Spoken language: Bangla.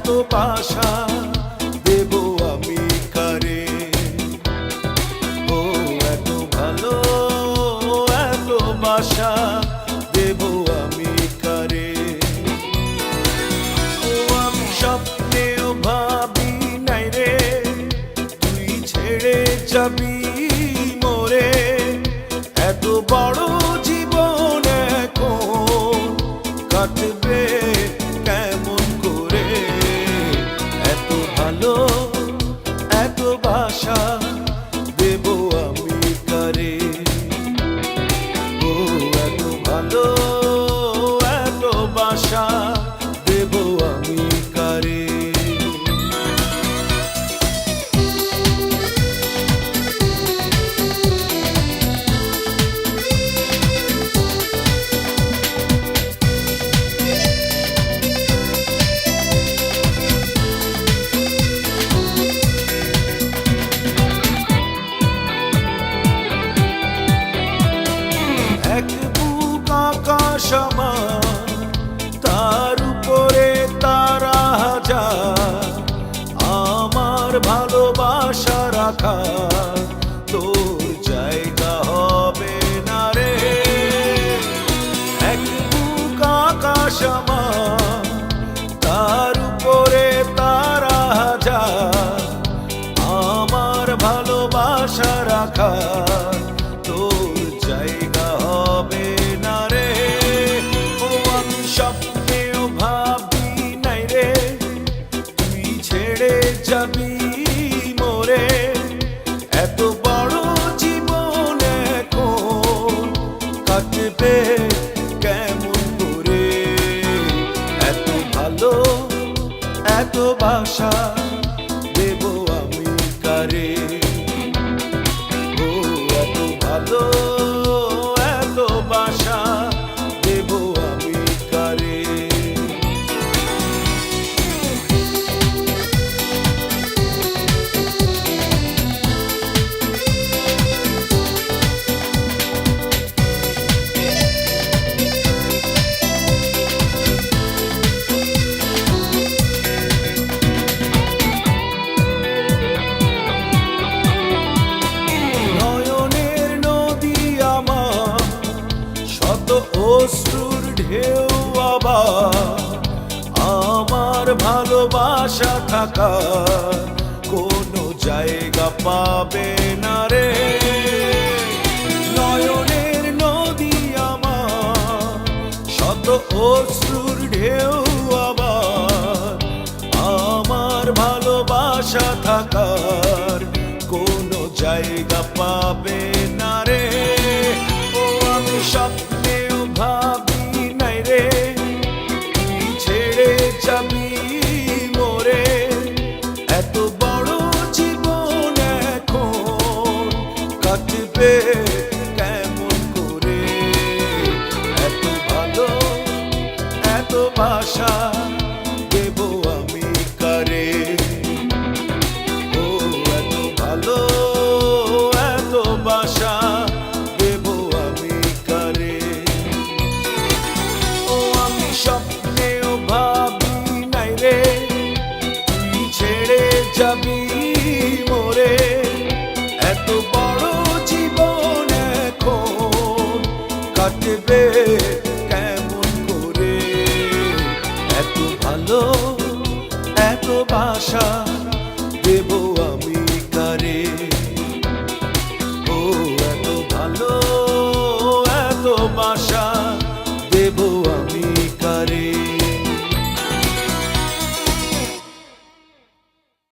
এত ভালো দেব আমি কারে? ও, আমি ভাবি নাই রে, তুই ছেড়ে যাবি মোরে। এত বড় আমার, তার উপরে তারা হাজার। আমার ভালোবাসা রাখা তোর জায়গা হবে না রে। এক বুক আকাশ আমার, তার তারা হাজার। আমার ভালোবাসা রাখা যাবি মোরে? এত বড় জীবন এখন কাটবে কেমন করে? এত ভালো, এত বাসা দেব আমি কারে? আমার ভালোবাসা থাকা কোনো জায়গা পাবে না রে। নয়নের নদী আমার, শত অশ্রুর ঢেউ আবার। আমার ভালোবাসা থাকার কোনো জায়গা পাবে না রে। ও আমি স্বপ্নেও কাটবে কেমন করে? এত ভালো এত বাসা ভালো এত বাসা